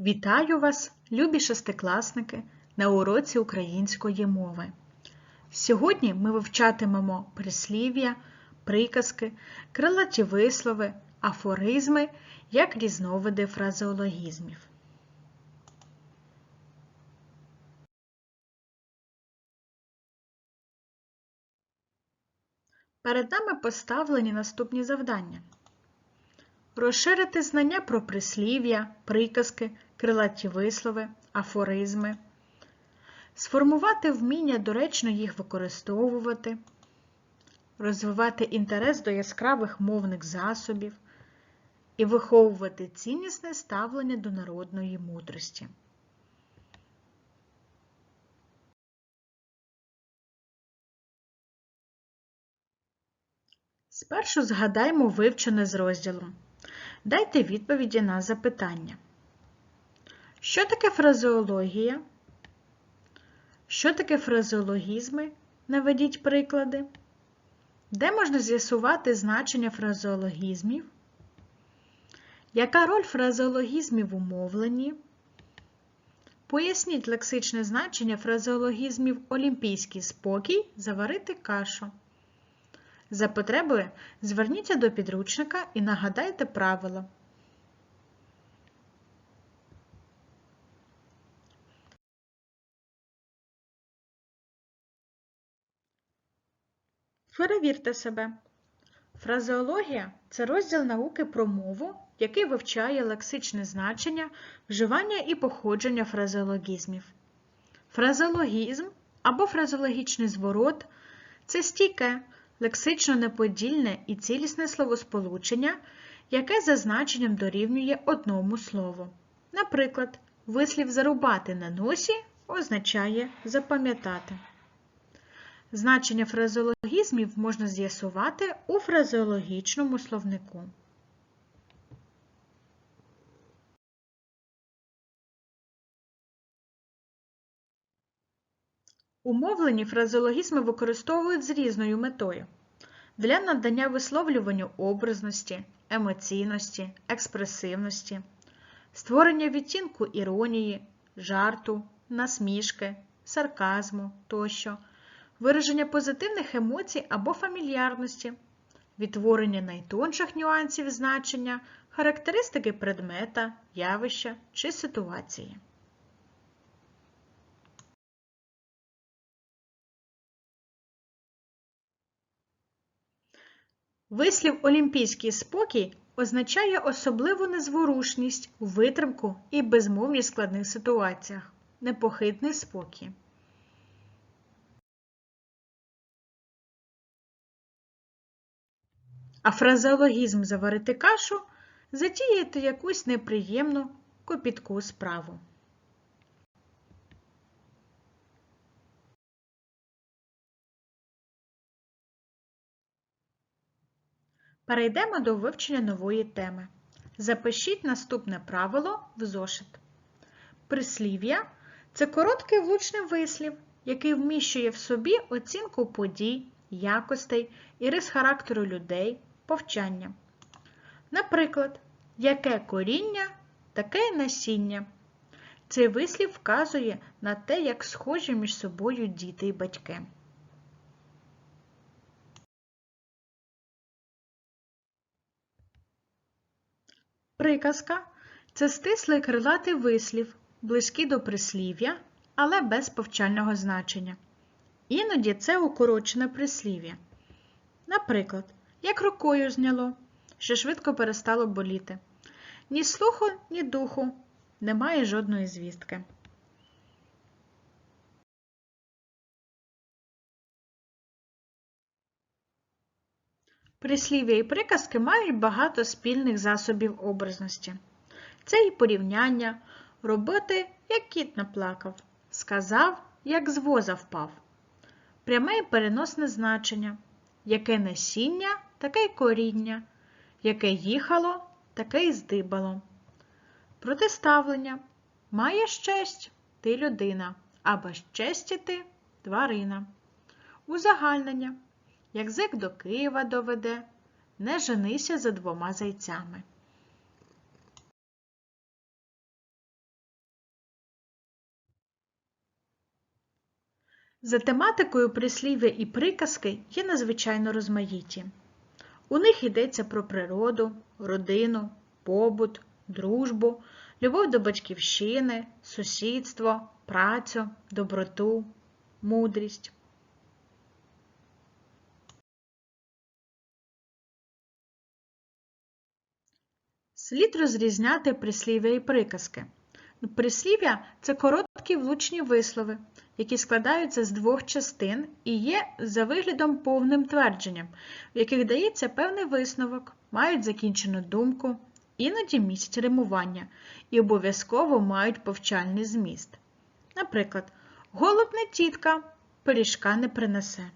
Вітаю вас, любі шестикласники, на уроці української мови. Сьогодні ми вивчатимемо прислів'я, приказки, крилаті вислови, афоризми як різновиди фразеологізмів. Перед нами поставлені наступні завдання. Розширити знання про прислів'я, приказки, крилаті вислови, афоризми, сформувати вміння доречно їх використовувати, розвивати інтерес до яскравих мовних засобів і виховувати ціннісне ставлення до народної мудрості. Спершу згадаймо вивчене з розділу. Дайте відповіді на запитання. Що таке фразеологія? Що таке фразеологізми? Наведіть приклади. Де можна з'ясувати значення фразеологізмів? Яка роль фразеологізмів у мовленні? Поясніть лексичне значення фразеологізмів олімпійський спокій, заварити кашу. За потребою зверніться до підручника і нагадайте правила. Перевірте себе. Фразеологія це розділ науки про мову, який вивчає лексичне значення, вживання і походження фразеологізмів. Фразеологізм або фразеологічний зворот це стійке, лексично неподільне і цілісне словосполучення, яке за значенням дорівнює одному слову. Наприклад, вислів зарубати на носі означає запам'ятати. Значення фразеологізмів можна з'ясувати у фразеологічному словнику. У мовленні фразеологізми використовують з різною метою для надання висловлюванню образності, емоційності, експресивності, створення відтінку іронії, жарту, насмішки, сарказму тощо, вираження позитивних емоцій або фамільярності, відтворення найтонших нюансів значення, характеристики предмета, явища чи ситуації. Вислів олімпійський спокій означає особливу незворушність, витримку і безмовність в складних ситуаціях, непохитний спокій. А фразеологізм заварити кашу затіяти якусь неприємну копітку справу. Перейдемо до вивчення нової теми. Запишіть наступне правило в зошит. Прислів'я це короткий влучний вислів, який вміщує в собі оцінку подій, якостей і рис характеру людей, повчання. Наприклад, яке коріння, таке насіння. Цей вислів вказує на те, як схожі між собою діти і батьки. Приказка це стислий крилатий вислів, близький до прислів'я, але без повчального значення. Іноді це укорочене прислів'я. Наприклад, як рукою зняло, що швидко перестало боліти. Ні слуху, ні духу, немає жодної звістки. Прислів'я і приказки мають багато спільних засобів образності. Це і порівняння, робити, як кіт наплакав, сказав, як з воза впав. Пряме і переносне значення, яке насіння, таке й коріння, яке їхало, таке й здибало. Протиставлення маєш честь ти людина, а без честі ти тварина. Узагальнення, як зик до Києва доведе, не женися за двома зайцями. За тематикою прислів'я і приказки є надзвичайно розмаїті. У них йдеться про природу, родину, побут, дружбу, любов до батьківщини, сусідство, працю, доброту, мудрість. Слід розрізняти прислів'я і приказки. Прислів'я це короткі влучні вислови, які складаються з двох частин і є за виглядом повним твердженням, в яких дається певний висновок, мають закінчену думку, іноді містять римування і обов'язково мають повчальний зміст. Наприклад, не тітка, пиріжка не принесе.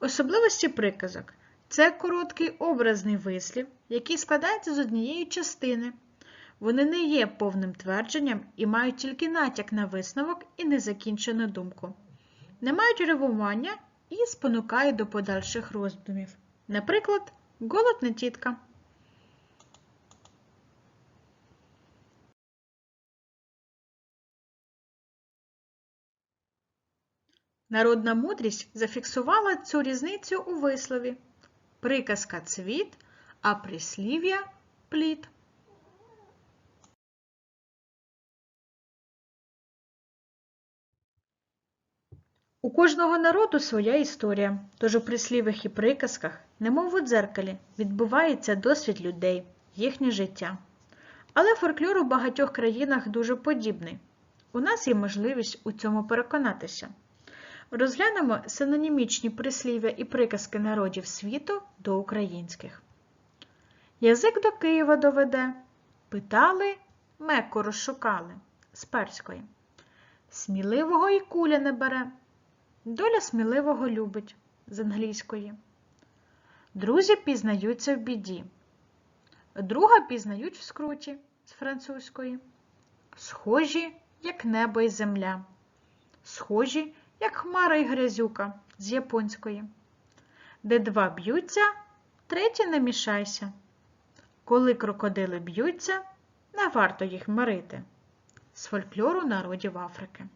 Особливості приказок це короткий образний вислів, який складається з однієї частини. Вони не є повним твердженням і мають тільки натяк на висновок і незакінчену думку. Не мають ривування і спонукають до подальших роздумів. Наприклад, голод не тітка. Народна мудрість зафіксувала цю різницю у вислові. Приказка цвіт, а прислів'я плід. У кожного народу своя історія, тож у прислів'ях і приказках, немов у дзеркалі, відбувається досвід людей, їхнє життя. Але фольклор у багатьох країнах дуже подібний. У нас є можливість у цьому переконатися. Розглянемо синонімічні прислів'я і приказки народів світу до українських. Язик до Києва доведе. Питали, меко розшукали з перської. Сміливого і куля не бере. Доля сміливого любить з англійської. Друзі пізнаються в біді. Друга пізнають в скруті з французької. Схожі, як небо і земля. Схожі, як хмара і грязюка з японської. Де два б'ються, третє не мішайся. Коли крокодили б'ються, не варто їх мирити. З фольклору народів Африки.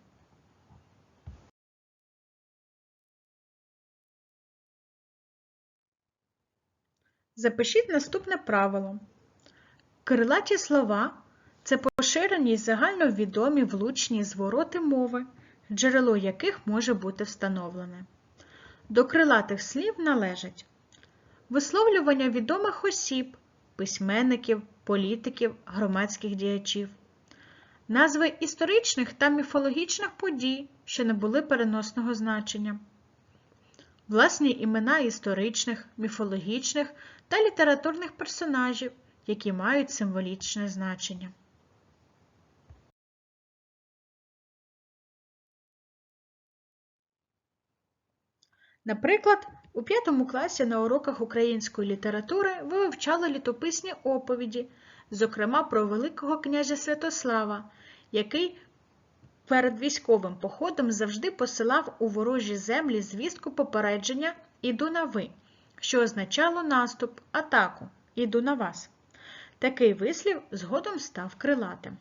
Запишіть наступне правило. Крилаті слова це поширені загальновідомі влучні звороти мови, джерело яких може бути встановлене. До крилатих слів належать висловлювання відомих осіб, письменників, політиків, громадських діячів, назви історичних та міфологічних подій, що не були переносного значення, власні імена історичних, міфологічних та літературних персонажів, які мають символічне значення. Наприклад, у п'ятому класі на уроках української літератури ви вивчали літописні оповіді, зокрема про Великого князя Святослава, який перед військовим походом завжди посилав у ворожі землі звістку попередження «Іду на ви», що означало наступ, атаку «Іду на вас». Такий вислів згодом став крилатим.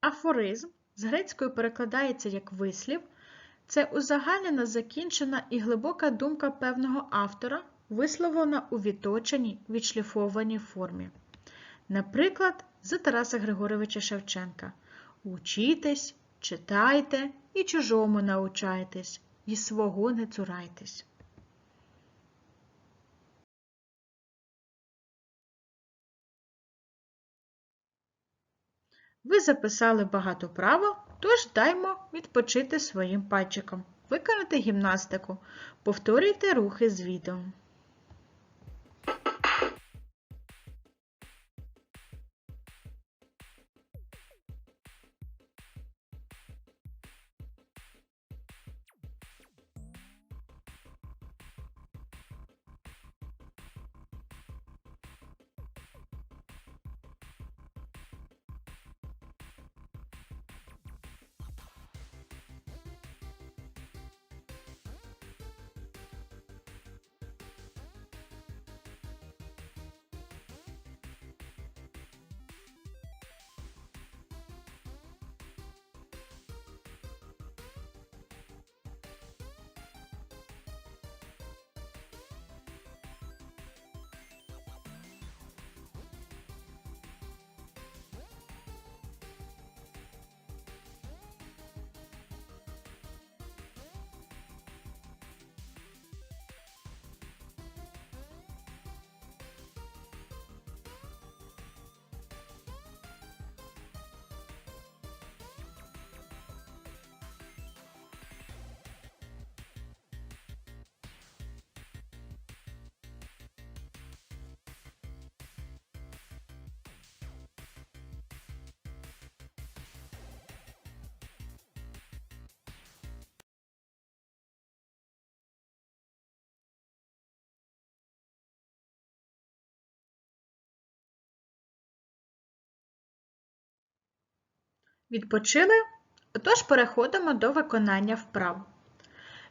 Афоризм з грецької перекладається як вислів. Це узагальнена, закінчена і глибока думка певного автора, висловлена у відточеній, відшліфованій формі. Наприклад, з Тараса Григоровича Шевченка Учітесь, читайте і чужому научайтесь, і свого не цурайтесь. Ви записали багато правил, тож даймо відпочити своїм пальчиком. Виконати гімнастику. Повторюйте рухи з відео. Відпочили? Отож переходимо до виконання вправ.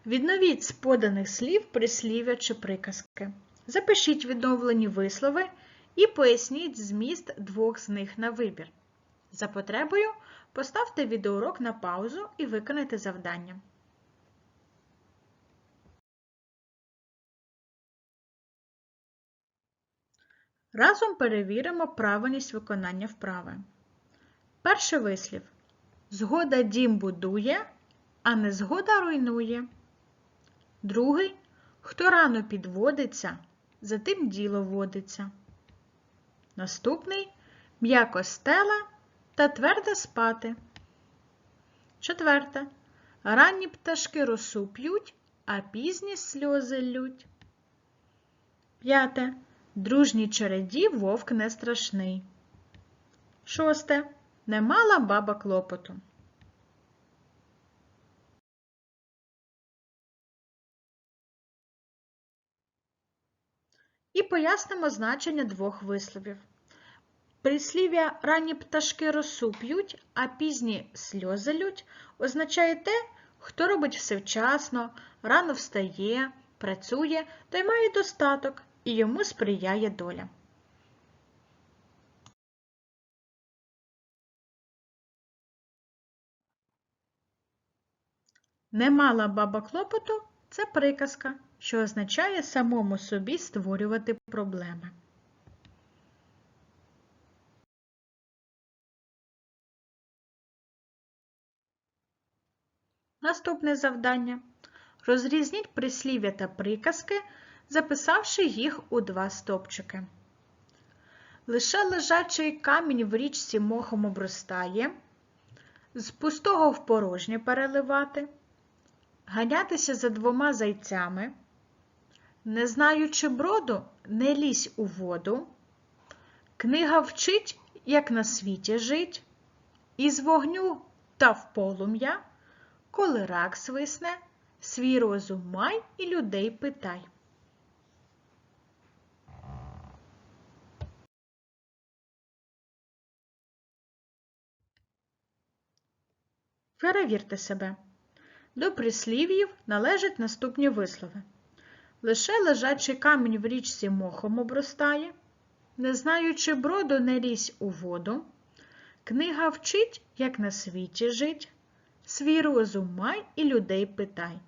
Відновіть з поданих слів прислів'я чи приказки. Запишіть відновлені вислови і поясніть зміст двох з них на вибір. За потребою поставте відеоурок на паузу і виконайте завдання. Разом перевіримо правильність виконання вправи. Перший вислів. Згода дім будує, а незгода руйнує. Другий. Хто рано підводиться, за тим діло водиться. Наступний м'яко стела та твердо спати. Четверте. Ранні пташки росу п'ють, а пізні сльози лють. П'яте. Дружній череді вовк не страшний. Шосте. Не мала баба клопоту. І пояснимо значення двох висловів. Прислів'я ранні пташки росу п'ють, а пізні сльози лють означає те, хто робить все вчасно, рано встає, працює, той має достаток і йому сприяє доля. Не мала баба клопоту це приказка, що означає самому собі створювати проблеми. Наступне завдання. Розрізніть прислів'я та приказки, записавши їх у два стопчики. Лише лежачий камінь в річці мохом обростає, з пустого в порожнє переливати, ганятися за двома зайцями, не знаючи броду, не лізь у воду, книга вчить, як на світі жить, із вогню та в полум'я, коли рак свисне, свій розум май і людей питай. Перевірте себе. До прислів'їв належать наступні вислови. Лише лежачий камінь в річці мохом обростає, не знаючи броду, не лізь у воду. Книга вчить, як на світі жить, свій розум май і людей питай.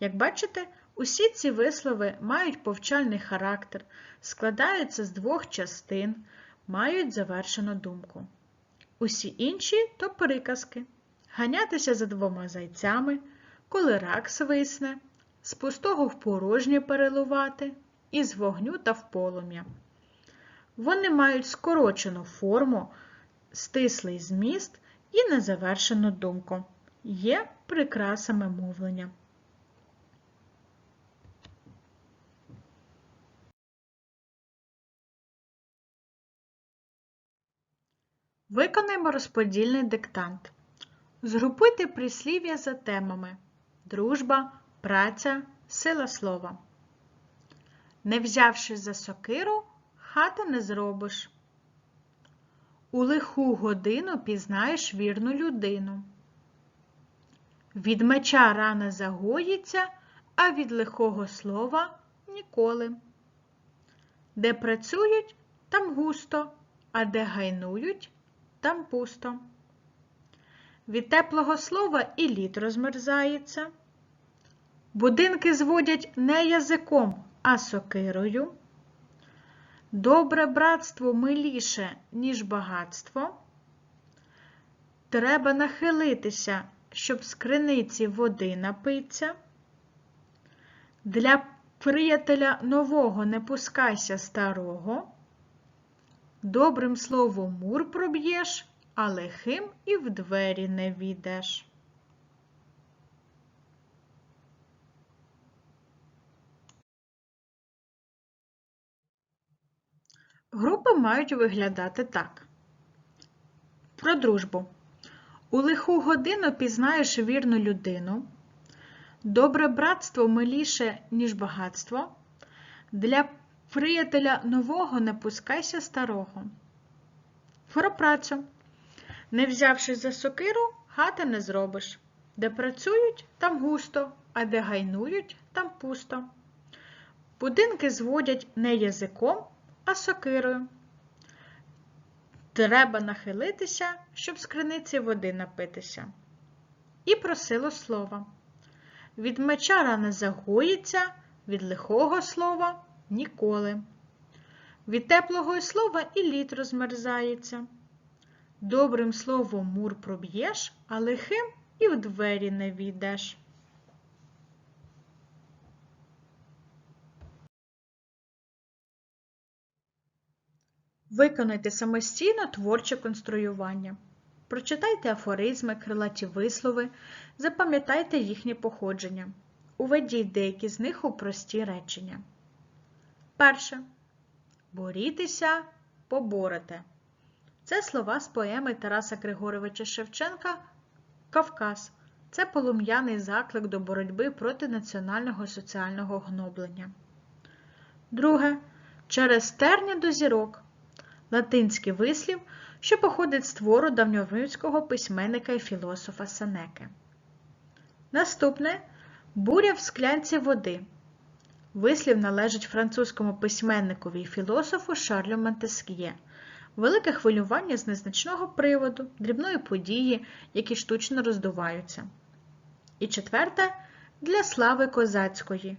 Як бачите, усі ці вислови мають повчальний характер, складаються з двох частин, мають завершену думку. Усі інші то приказки ганятися за двома зайцями, коли рак свисне, з пустого в порожнє переливати, із вогню та в полум'я. Вони мають скорочену форму, стислий зміст і незавершену думку. Є прикрасами мовлення. Виконаємо розподільний диктант. Згрупуйте прислів'я за темами дружба, праця, сила слова. Не взявши за сокиру, хата не зробиш. У лиху годину пізнаєш вірну людину. Від меча рана загоїться, а від лихого слова ніколи. Де працюють, там густо, а де гайнують, там пусто. Від теплого слова і лід розмерзається. Будинки зводять не язиком, а сокирою. Добре братство миліше, ніж багатство. Треба нахилитися, щоб з криниці води напиться. Для приятеля нового не пускайся старого. Добрим словом мур проб'єш, а лихим і в двері не війдеш. Групи мають виглядати так. Про дружбу. У лиху годину пізнаєш вірну людину. Добре братство миліше, ніж багатство. Для приятеля нового не пускайся старого. Про працю. Не взявшись за сокиру, хати не зробиш. Де працюють, там густо, а де гайнують, там пусто. Будинки зводять не язиком, а сокирою. Треба нахилитися, щоб з криниці води напитися. І просило слова. Від меча рана загоїться, від лихого слова ніколи. Від теплого слова і лід розмерзається. Добрим словом мур проб'єш, а лихим і в двері не війдеш. Виконайте самостійно творче конструювання. Прочитайте афоризми, крилаті вислови, запам'ятайте їхнє походження. Уведіть деякі з них у прості речення. Перше. Борітеся, поборете. Це слова з поеми Тараса Григоровича Шевченка Кавказ. Це полум'яний заклик до боротьби проти національного соціального гноблення. Друге. Через терня до зірок. Латинський вислів, що походить з твору давньоримського письменника і філософа Сенеки. Наступне буря в склянці води. Вислів належить французькому письменникові і філософу Шарлю Монтеск'є. Велике хвилювання з незначного приводу, дрібної події, які штучно роздуваються. І четверте для слави козацької.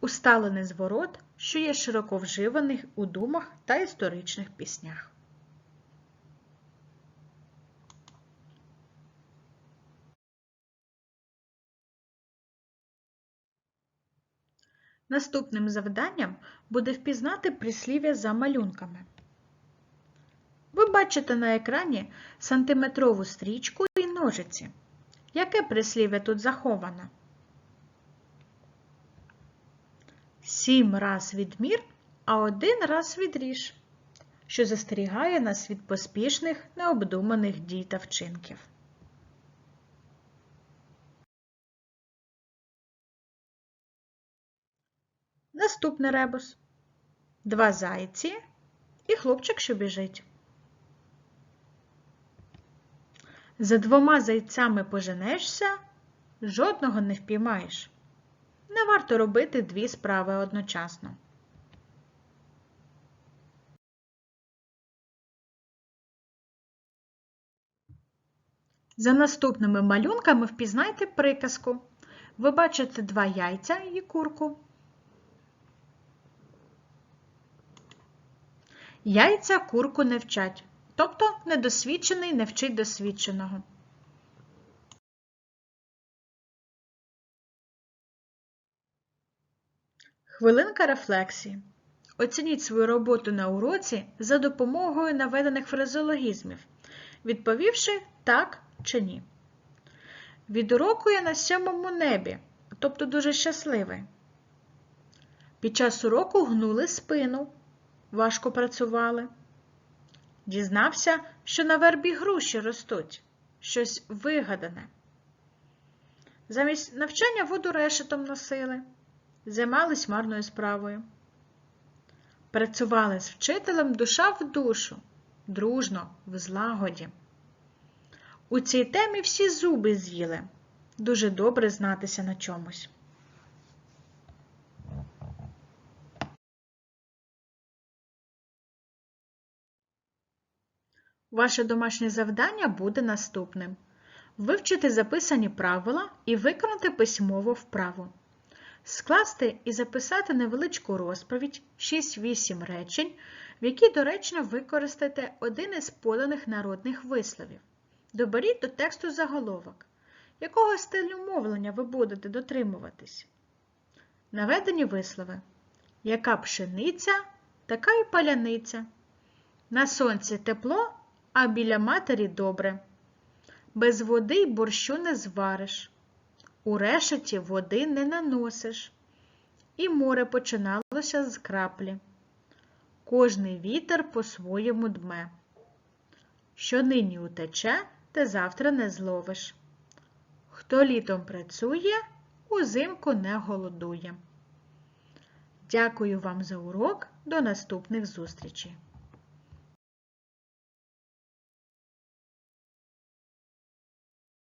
Усталений зворот, що є широко вживаний у думах та історичних піснях. Наступним завданням буде впізнати прислів'я за малюнками. Бачите на екрані сантиметрову стрічку і ножиці. Яке прислів'я тут заховано? Сім раз відмір, а один раз відріж, що застерігає нас від поспішних, необдуманих дій та вчинків. Наступний ребус. Два зайці і хлопчик, що біжить. За двома зайцями поженешся, жодного не впіймаєш. Не варто робити дві справи одночасно. За наступними малюнками впізнайте приказку. Ви бачите два яйця і курку. Яйця курку не вчать, тобто недосвідчений не вчить досвідченого. Хвилинка рефлексії. Оцініть свою роботу на уроці за допомогою наведених фразеологізмів, відповівши так чи ні. Від уроку я на сьомому небі, тобто дуже щасливий. Під час уроку гнули спину, важко працювали. Дізнався, що на вербі груші ростуть, щось вигадане. Замість навчання воду решетом носили займались марною справою. Працювали з вчителем душа в душу, дружно, в злагоді. У цій темі всі зуби з'їли. Дуже добре знатися на чомусь. Ваше домашнє завдання буде наступним: вивчити записані правила і виконати письмово вправу. Скласти і записати невеличку розповідь 6-8 речень, в якій доречно використати один із поданих народних висловів. Доберіть до тексту заголовок. Якого стилю мовлення ви будете дотримуватись? Наведені вислови. Яка пшениця, така і паляниця. На сонці тепло, а біля матері добре. Без води й борщу не звариш. У решеті води не наносиш, і море починалося з краплі. Кожний вітер по-своєму дме. Що нині утече, те завтра не зловиш. Хто літом працює, узимку не голодує. Дякую вам за урок. До наступних зустрічей!